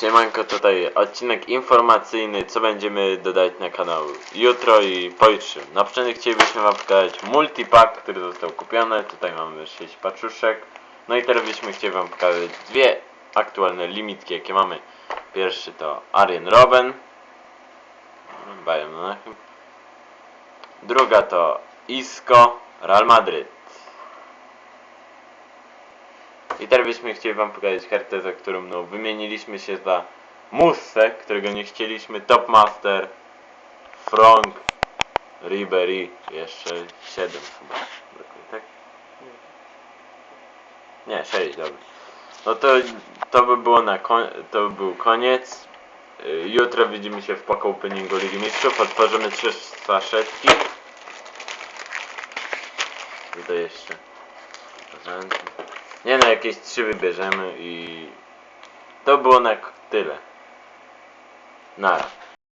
Siemanko, tutaj odcinek informacyjny, co będziemy dodać na kanał jutro i pojutrze. Na początek chcielibyśmy wam pokazać multipack, który został kupiony. Tutaj mamy 6 paczuszek. No i teraz byśmy chcieli wam pokazać dwie aktualne limitki, jakie mamy. Pierwszy to Arjen Robben. Bayern. Druga to Isco Real Madryt. I teraz byśmy chcieli wam pokazać kartę, za którą no, wymieniliśmy się za Musse, którego nie chcieliśmy, Topmaster, Frank, Ribery, jeszcze 7 chyba. Tak? Nie, 6, dobra. No to, to by było na to by był koniec. Y, Jutro widzimy się w pack openingu Ligi Mistrzów, otworzymy trzy saszetki. Tutaj jeszcze prezenty. Nie no, jakieś trzy wybierzemy i to było na tyle. Nara.